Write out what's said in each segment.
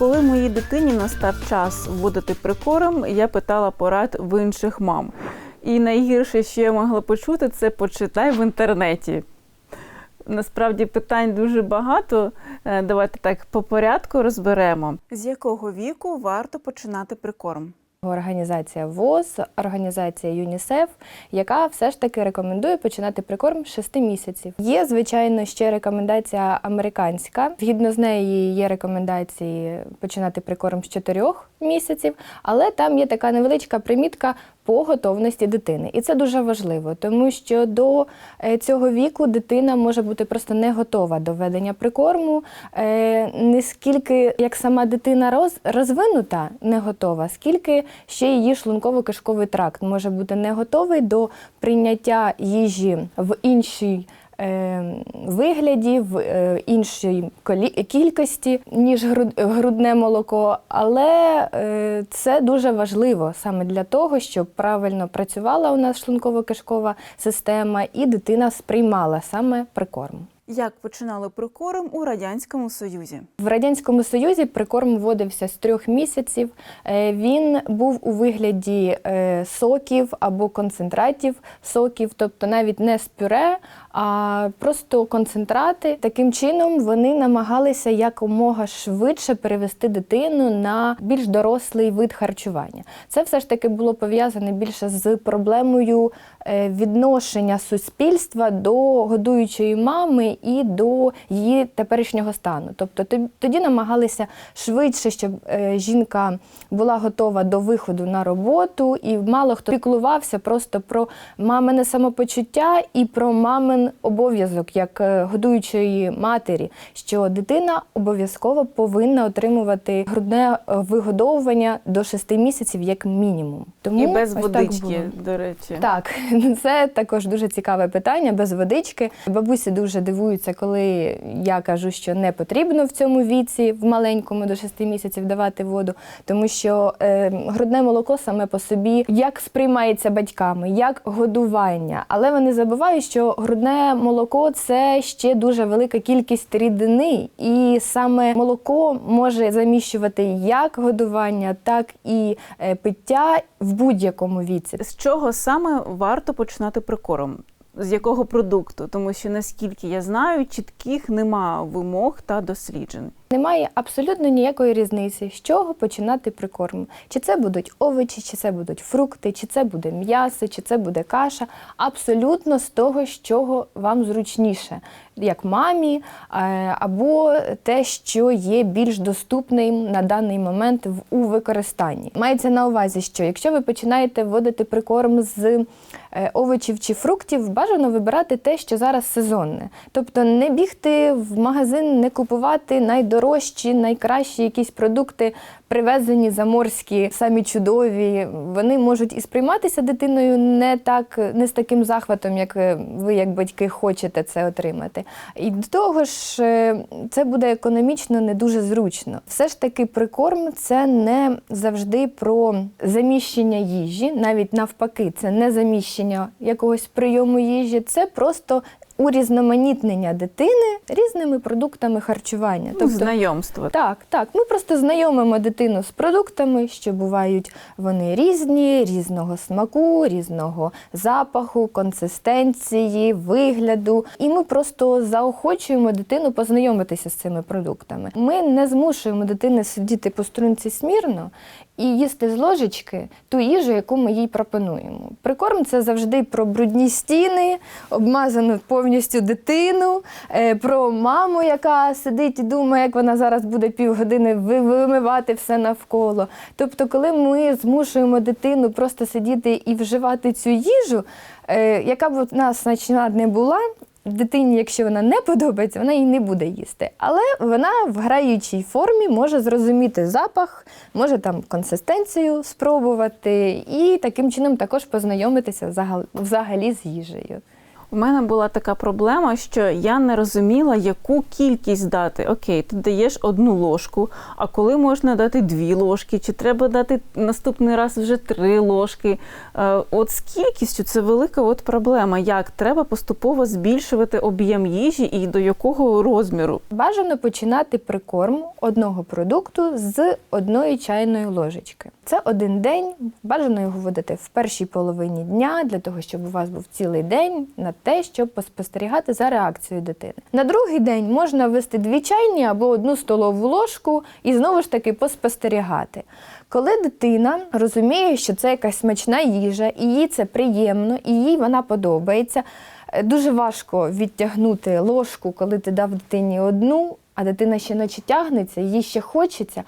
Коли моїй дитині настав час вводити прикорм, я питала порад в інших мам. І найгірше, що я могла почути, це почитай в інтернеті. Насправді питань дуже багато. Е, Давайте так по порядку розберемо. З якого віку варто починати прикорм? Організація ВОЗ, організація ЮНІСЕФ, яка все ж таки рекомендує починати прикорм з 6 місяців. Є, звичайно, ще рекомендація американська. Згідно з нею є рекомендації починати прикорм з 4 місяців, але там є така невеличка примітка по готовності дитини. І це дуже важливо, тому що до е, цього віку дитина може бути просто не готова до ведення прикорму. Нескільки Не скільки як сама дитина роз, розвинута, не готова, скільки ще її шлунково-кишковий тракт може бути не готовий до прийняття їжі в іншій. Е, Вигляді в е, іншій кількості, ніж груд- грудне молоко, але е, це дуже важливо саме для того, щоб правильно працювала у нас шлунково-кишкова система і дитина сприймала саме прикорм. Як починали прикорм у Радянському Союзі? В радянському союзі прикорм вводився з трьох місяців. Е, Він був у вигляді соків або концентратів соків, тобто навіть не з пюре, а просто концентрати. Таким чином вони намагалися якомога швидше перевести дитину на більш дорослий вид харчування. Це все ж таки було пов'язане більше з проблемою е, відношення суспільства до годуючої мами і до її теперішнього стану. Тобто тоб- тоді намагалися швидше, щоб е, жінка була готова до виходу на роботу, і мало хто піклувався просто про мамине самопочуття і про мамин обов'язок як е, годуючої матері, що дитина обов'язково повинна отримувати грудне е, вигодовування до 6 місяців як мінімум. Тому І без водички, до речі. Так, це також дуже цікаве питання без водички. Бабусі дуже дивуються, коли я кажу, що не потрібно в цьому віці, в маленькому до 6 місяців давати воду, тому що е, грудне молоко саме по собі як сприймається батьками, як годування. Але вони забувають, що грудне молоко це ще дуже велика кількість рідини, і саме молоко може заміщувати як годування, так і е, пиття в будь-якому віці. З чого саме варто починати прикорм? З якого продукту? Тому що наскільки я знаю, чітких нема вимог та досліджень. Немає абсолютно ніякої різниці, з чого починати прикорм. Чи це будуть овочі, чи це будуть фрукти, чи це буде м'ясо, чи це буде каша. Абсолютно з того, з чого вам зручніше, як мамі, е, або те, що є більш доступним на даний момент у використанні. Мається на увазі, що якщо ви починаєте вводити прикорм з е, овочів чи фруктів, бажано вибирати те, що зараз сезонне. Тобто не бігти в магазин, не купувати найдорожчі, найкращі якісь продукти, привезені заморські, самі чудові. Вони можуть і сприйматися дитиною не так, не з таким захватом, як е, ви, як батьки, хочете це отримати. І до того ж, е, це буде економічно не дуже зручно. Все ж таки, прикорм це не завжди про заміщення їжі, навіть навпаки, це не заміщення якогось прийому їжі, це просто урізноманітнення дитини різними продуктами харчування. Ну, знайомство. Так, так. Ми просто знайомимо дитину з продуктами, що бувають вони різні, різного смаку, різного запаху, консистенції, вигляду. І ми просто заохочуємо дитину познайомитися з цими продуктами. Ми не змушуємо дитини сидіти по струнці смірно і їсти з ложечки ту їжу, яку ми їй пропонуємо. Прикорм це завжди про брудні стіни, обмазану повністю дитину, е, про маму, яка сидить і думає, як вона зараз буде півгодини ви- вимивати все навколо. Тобто, коли ми змушуємо дитину просто сидіти і вживати цю їжу, е, яка б вона значна не була. Дитині, якщо вона не подобається, вона її не буде їсти. Але вона в граючій формі може зрозуміти запах, може там консистенцію спробувати і таким чином також познайомитися взагалі з їжею. У мене була така проблема, що я не розуміла, яку кількість дати. Окей, ти даєш одну ложку, а коли можна дати дві ложки, чи треба дати наступний раз вже три ложки. Е, От з кількістю це велика от проблема. Як треба поступово збільшувати об'єм їжі і до якого розміру? Бажано починати прикорм одного продукту з одної чайної ложечки. Це один день. Бажано його видати в першій половині дня для того, щоб у вас був цілий день на те, щоб поспостерігати за реакцією дитини. На другий день можна ввести дві чайні або одну столову ложку і знову ж таки поспостерігати. Коли дитина розуміє, що це якась смачна їжа, і їй це приємно, і їй вона подобається. е, Дуже важко відтягнути ложку, коли ти дав дитині одну, а дитина ще наче тягнеться, їй ще хочеться.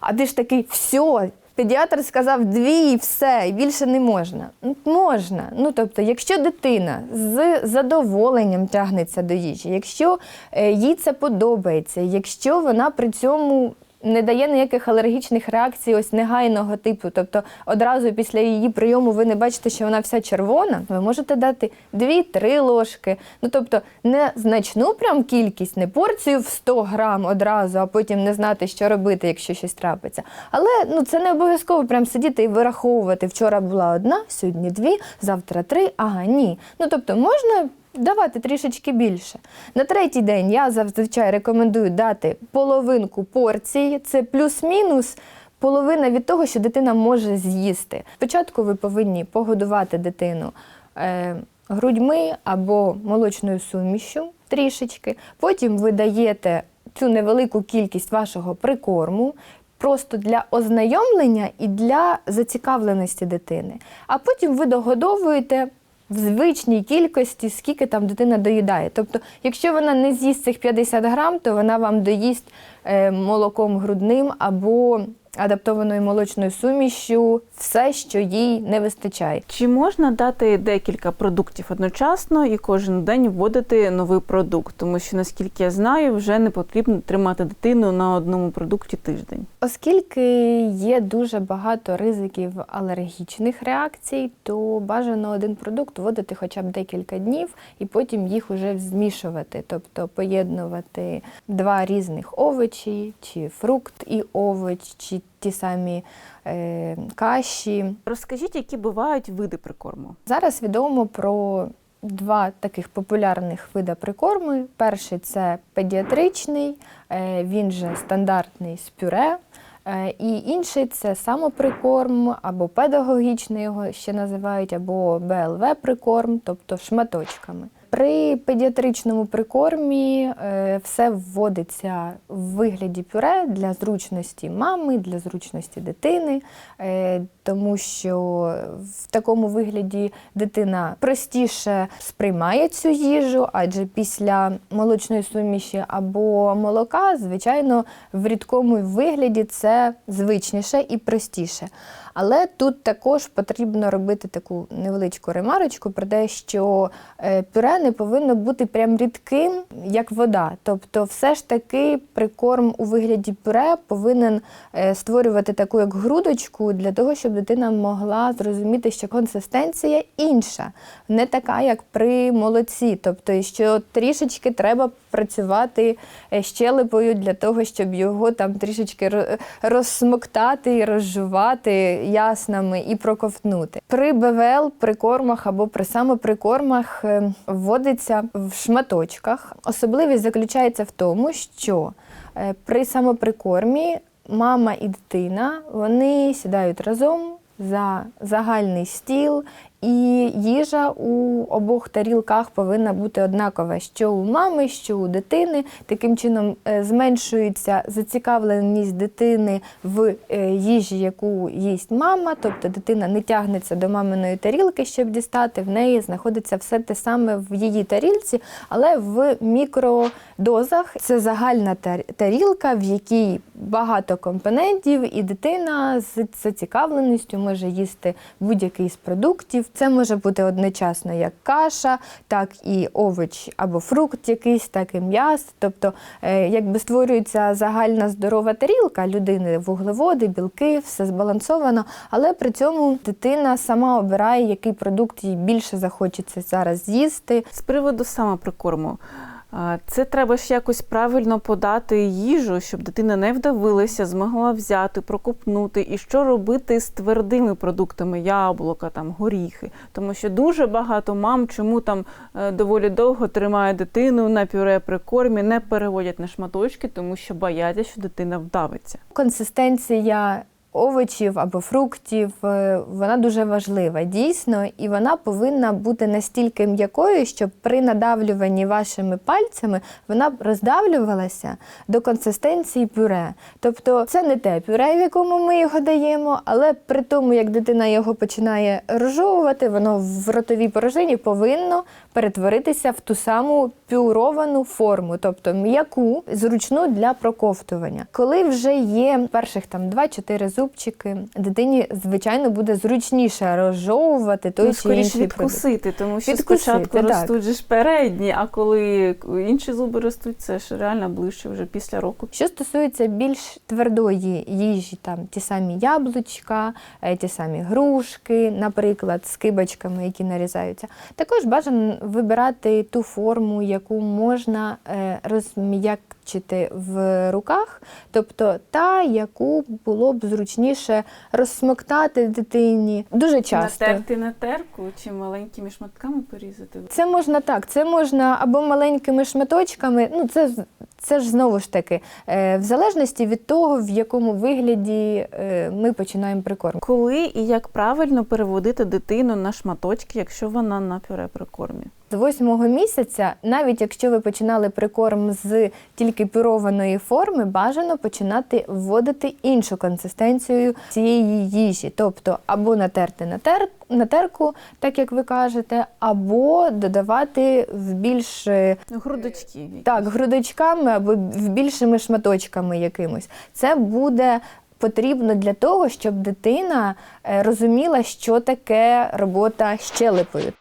А ти ж такий, все, педіатр сказав дві і все, і більше не можна. Можна. Ну тобто, якщо дитина з задоволенням тягнеться до їжі, якщо е, їй це подобається, якщо вона при цьому не дає ніяких алергічних реакцій ось негайного типу. Тобто одразу після її прийому ви не бачите, що вона вся червона, ви можете дати 2-3 ложки. Ну тобто не значну прям кількість, не порцію в 100 грам одразу, а потім не знати, що робити, якщо щось трапиться. Але ну це не обов'язково прям сидіти і вираховувати. Вчора була одна, сьогодні дві, завтра три. Ага, ні. Ну тобто можна давати трішечки більше. На третій день я зазвичай рекомендую дати половинку порції, це плюс-мінус. Половина від того, що дитина може з'їсти. Спочатку ви повинні погодувати дитину е, грудьми або молочною сумішю трішечки. Потім ви даєте цю невелику кількість вашого прикорму. Просто для ознайомлення і для зацікавленості дитини. А потім ви догодовуєте в звичній кількості, скільки там дитина доїдає. Тобто, якщо вона не з'їсть цих 50 грам, то вона вам доїсть е, молоком грудним або адаптованою молочною сумішю все, що їй не вистачає. Чи можна дати декілька продуктів одночасно і кожен день вводити новий продукт? Тому що, наскільки я знаю, вже не потрібно тримати дитину на одному продукті тиждень. Оскільки є дуже багато ризиків алергічних реакцій, то бажано один продукт вводити хоча б декілька днів і потім їх уже змішувати, тобто поєднувати два різних овочі, чи фрукт і овоч, чи ті самі е, каші. Розкажіть, які бувають види прикорму? Зараз відомо про два таких популярних вида прикорму. Перший це педіатричний, е, він же стандартний з пюре. Е, І інший це самоприкорм або педагогічний його ще називають, або БЛВ-прикорм, тобто шматочками. При педіатричному прикормі е, все вводиться в вигляді пюре для зручності мами, для зручності дитини, е, тому що в такому вигляді дитина простіше сприймає цю їжу, адже після молочної суміші або молока, звичайно, в рідкому вигляді це звичніше і простіше. Але тут також потрібно робити таку невеличку ремарочку про те, що е, пюре не повинно бути прям рідким, як вода. Тобто, все ж таки прикорм у вигляді пюре повинен е, створювати таку як грудочку для того, щоб дитина могла зрозуміти, що консистенція інша, не така, як при молоці. Тобто, що трішечки треба працювати е, щелепою для того, щоб його там трішечки ро- розсмоктати і розжувати яснами і проковтнути. При БВЛ, при кормах або при самоприкормах е, вводиться в шматочках. Особливість заключається в тому, що е, при самоприкормі мама і дитина вони сідають разом за загальний стіл, і їжа у обох тарілках повинна бути однакова, що у мами, що у дитини. Таким чином е, зменшується зацікавленість дитини в е, їжі, яку їсть мама, тобто дитина не тягнеться до маминої тарілки, щоб дістати. В неї знаходиться все те саме в її тарілці, але в мікродозах. Це загальна тарілка, в якій багато компонентів, і дитина з зацікавленістю може їсти будь-який з продуктів. Це може бути одночасно як каша, так і овоч або фрукт якийсь, так і м'ясо. Тобто, е, якби створюється загальна здорова тарілка людини, вуглеводи, білки, все збалансовано, але при цьому дитина сама обирає, який продукт їй більше захочеться зараз з'їсти. З приводу самоприкорму. Це треба ж якось правильно подати їжу, щоб дитина не вдавилася, змогла взяти, прокопнути. І що робити з твердими продуктами, яблука, там, горіхи. Тому що дуже багато мам, чому там е, доволі довго тримають дитину на пюре при кормі, не переводять на шматочки, тому що бояться, що дитина вдавиться. Консистенція овочів або фруктів е, вона дуже важлива, дійсно, і вона повинна бути настільки м'якою, щоб при надавлюванні вашими пальцями вона б роздавлювалася до консистенції пюре. Тобто це не те пюре, в якому ми його даємо, але при тому, як дитина його починає розжовувати, воно в ротовій порожині повинно перетворитися в ту саму пюровану форму, тобто м'яку, зручну для проковтування. Коли вже є перших там 2-4 зубчики, дитині звичайно буде зручніше розжовувати той ну, чи інший продукт. відкусити, тому що Відкусити, спочатку так. ростуть же ж передні, а коли інші зуби ростуть, це ж реально ближче вже після року. Що стосується більш твердої їжі, там ті самі яблучка, е, ті самі грушки, наприклад, з кибочками, які нарізаються, також бажано вибирати ту форму, яку можна е, розм'якчити в руках, тобто та, яку було б зручніше розсмоктати дитині. Дуже часто. Натерти на терку чи маленькими шматками порізати. Це можна так, це можна або маленькими шматочками. Ну це це ж знову ж таки, е, в залежності від того, в якому вигляді е, ми починаємо прикорм. Коли і як правильно переводити дитину на шматочки, якщо вона на пюре при кормі? З восьмого місяця, навіть якщо ви починали прикорм з тільки пюрованої форми, бажано починати вводити іншу консистенцію цієї їжі, тобто або натерти на, тер, на терку, так як ви кажете, або додавати в більш е, Грудочки. Так, грудочками або в більшими шматочками якимось. Це буде потрібно для того, щоб дитина е, розуміла, що таке робота щелепою.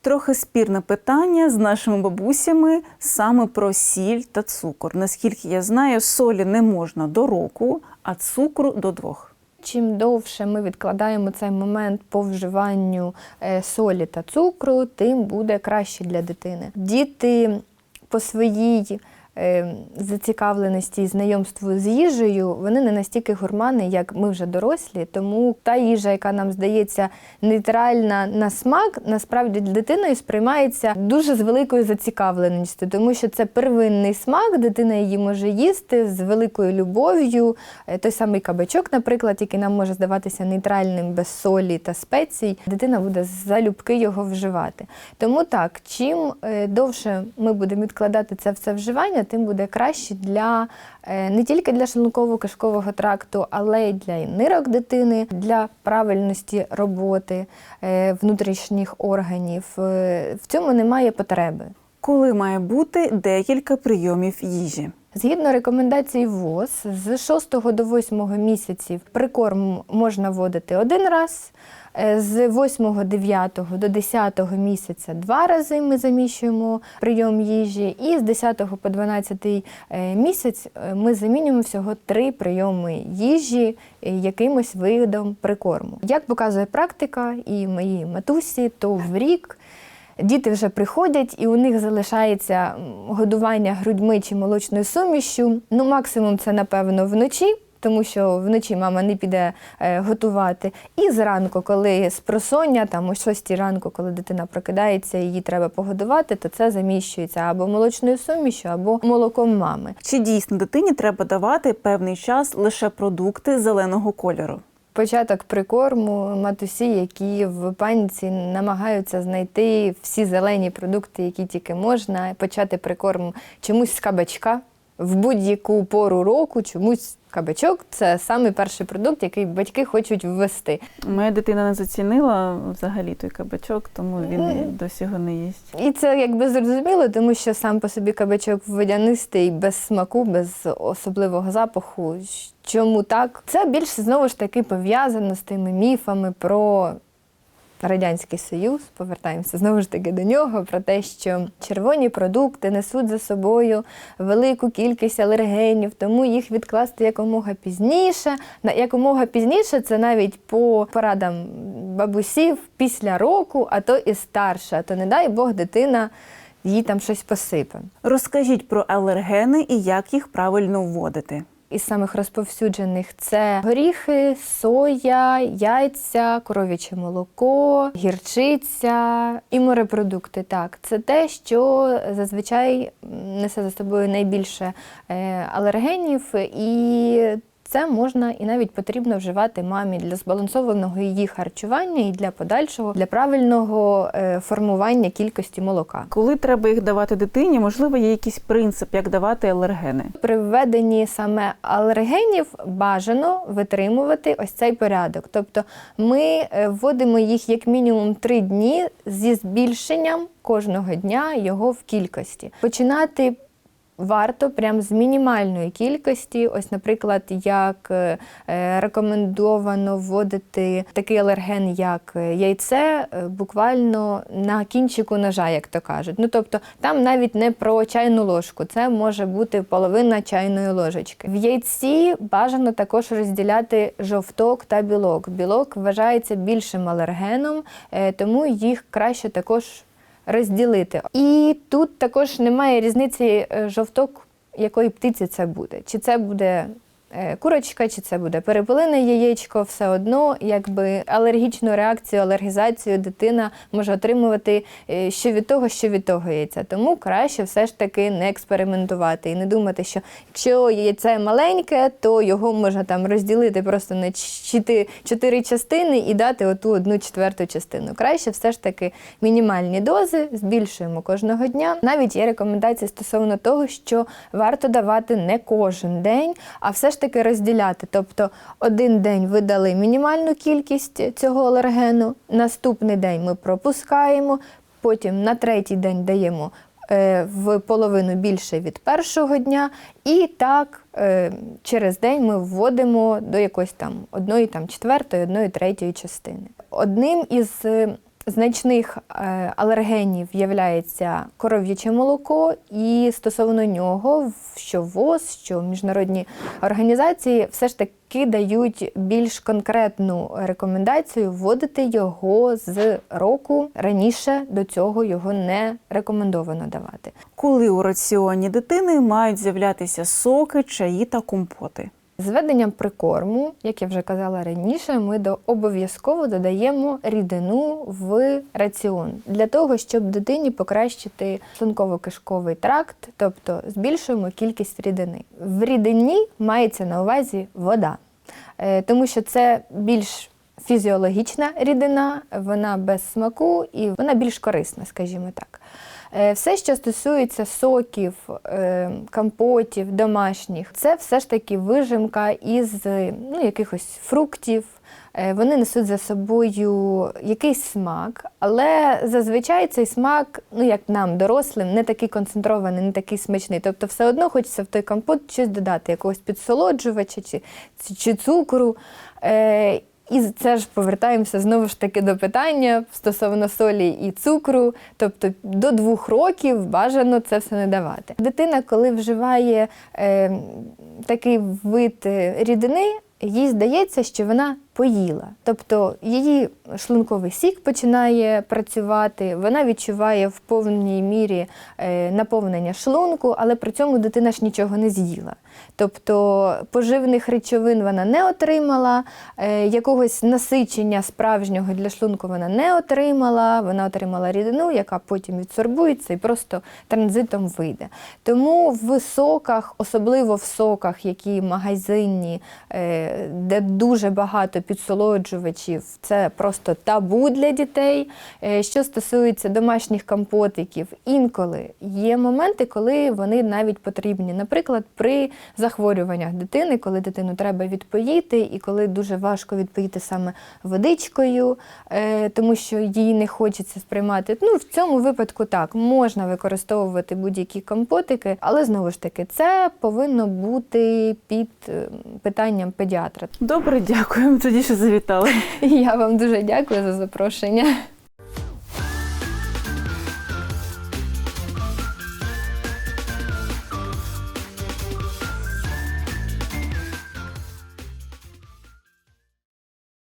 Трохи спірне питання з нашими бабусями саме про сіль та цукор. Наскільки я знаю, солі не можна до року, а цукру до двох. Чим довше ми відкладаємо цей момент по вживанню е, солі та цукру, тим буде краще для дитини. Діти по своїй зацікавленості і знайомству з їжею, вони не настільки гурмани, як ми вже дорослі. Тому та їжа, яка нам здається нейтральна на смак, насправді дитиною сприймається дуже з великою зацікавленістю, тому що це первинний смак, дитина її може їсти з великою любов'ю. Е, Той самий кабачок, наприклад, який нам може здаватися нейтральним без солі та спецій, дитина буде залюбки його вживати. Тому так, чим е, довше ми будемо відкладати це все вживання, тим буде краще для е, не тільки для шлунково-кишкового тракту, але й для нирок дитини, для правильності роботи е, внутрішніх органів. Е, В цьому немає потреби. Коли має бути декілька прийомів їжі? Згідно рекомендацій ВОЗ, з 6 до 8 місяців прикорм можна вводити один раз. е, З 8-9 до 10 місяця два рази ми заміщуємо прийом їжі, і з 10 по 12 е, місяць е, ми замінюємо всього три прийоми їжі якимось видом прикорму. Як показує практика і мої матусі, то в рік Діти вже приходять, і у них залишається годування грудьми чи молочною сумішю. Ну, максимум це, напевно, вночі, тому що вночі мама не піде е, готувати. І зранку, коли з просоння, там о 6 ранку, коли дитина прокидається, її треба погодувати, то це заміщується або молочною сумішю, або молоком мами. Чи дійсно дитині треба давати певний час лише продукти зеленого кольору? Початок прикорму матусі, які в паніці намагаються знайти всі зелені продукти, які тільки можна, почати прикорм чомусь з кабачка. В будь-яку пору року чомусь кабачок це самий перший продукт, який батьки хочуть ввести. Моя дитина не зацінила взагалі той кабачок, тому він досі його не їсть. І це якби зрозуміло, тому що сам по собі кабачок водянистий, без смаку, без особливого запаху. Чому так? Це більше знову ж таки пов'язано з тими міфами про Радянський Союз, повертаємося знову ж таки до нього, про те, що червоні продукти несуть за собою велику кількість алергенів, тому їх відкласти якомога пізніше. На якомога пізніше це навіть по порадам бабусів після року, а то і старше. А то не дай Бог дитина їй там щось посипе. Розкажіть про алергени і як їх правильно вводити. Із самих розповсюджених це горіхи, соя, яйця, коров'яче молоко, гірчиця і морепродукти. Так, це те, що зазвичай несе за собою найбільше е, алергенів, і це можна і навіть потрібно вживати мамі для збалансованого її харчування і для подальшого, для правильного е, формування кількості молока. Коли треба їх давати дитині, можливо, є якийсь принцип, як давати алергени. При введенні саме алергенів бажано витримувати ось цей порядок. Тобто ми е, вводимо їх як мінімум 3 дні зі збільшенням кожного дня його в кількості. Починати варто прям з мінімальної кількості. Ось, наприклад, як е, е, рекомендовано вводити такий алерген, як е, яйце, буквально на кінчику ножа, як то кажуть. Ну тобто там навіть не про чайну ложку, це може бути половина чайної ложечки. В яйці бажано також розділяти жовток та білок. Білок вважається більшим алергеном, тому їх краще також розділити. І тут також немає різниці е, жовток, якої птиці це буде. Чи це буде курочка, чи це буде перепелине яєчко, все одно, якби алергічну реакцію, алергізацію дитина може отримувати е, що від того, що від того яйця. Тому краще все ж таки не експериментувати і не думати, що якщо яйце маленьке, то його можна там розділити просто на чотири частини і дати оту одну четверту частину. Краще все ж таки мінімальні дози збільшуємо кожного дня. Навіть є рекомендації стосовно того, що варто давати не кожен день, а все ж таки розділяти. Тобто один день ви дали мінімальну кількість цього алергену, наступний день ми пропускаємо, потім на третій день даємо е, в половину більше від першого дня, і так е, через день ми вводимо до якоїсь там одної там четвертої, одної третьої частини. Одним із е, значних е, алергенів є коров'яче молоко, і стосовно нього, що ВОЗ, що міжнародні організації все ж таки дають більш конкретну рекомендацію вводити його з року. Раніше до цього його не рекомендовано давати. Коли у раціоні дитини мають з'являтися соки, чаї та компоти. З введенням прикорму, як я вже казала раніше, ми до обов'язково додаємо рідину в раціон для того, щоб дитині покращити шлунково-кишковий тракт, тобто збільшуємо кількість рідини. В рідині мається на увазі вода, Е, тому що це більш фізіологічна рідина, вона без смаку і вона більш корисна, скажімо так. Е, Все, що стосується соків, е, компотів, домашніх, це все ж таки вижимка із ну, якихось фруктів. Е, Вони несуть за собою якийсь смак, але зазвичай цей смак, ну як нам, дорослим, не такий концентрований, не такий смачний. Тобто, все одно хочеться в той компот щось додати, якогось підсолоджувача чи, чи цукру. І це ж повертаємося знову ж таки до питання стосовно солі і цукру. Тобто до двох років бажано це все не давати. Дитина, коли вживає е, такий вид е, рідини, їй здається, що вона поїла. Тобто її шлунковий сік починає працювати, вона відчуває в повній мірі е, наповнення шлунку, але при цьому дитина ж нічого не з'їла. Тобто поживних речовин вона не отримала, е, якогось насичення справжнього для шлунку вона не отримала, вона отримала рідину, яка потім відсорбується і просто транзитом вийде. Тому в соках, особливо в соках, які магазинні, е, де дуже багато підсолоджувачів, це просто табу для дітей. Е, Що стосується домашніх компотиків, інколи є моменти, коли вони навіть потрібні. Наприклад, при захворюваннях дитини, коли дитину треба відпоїти, і коли дуже важко відпоїти саме водичкою, е, тому що їй не хочеться сприймати. Ну, в цьому випадку так, можна використовувати будь-які компотики, але знову ж таки, це повинно бути під е, питанням педіатра. Добре, дякуємо тоді, що завітали. Я вам дуже дякую за запрошення.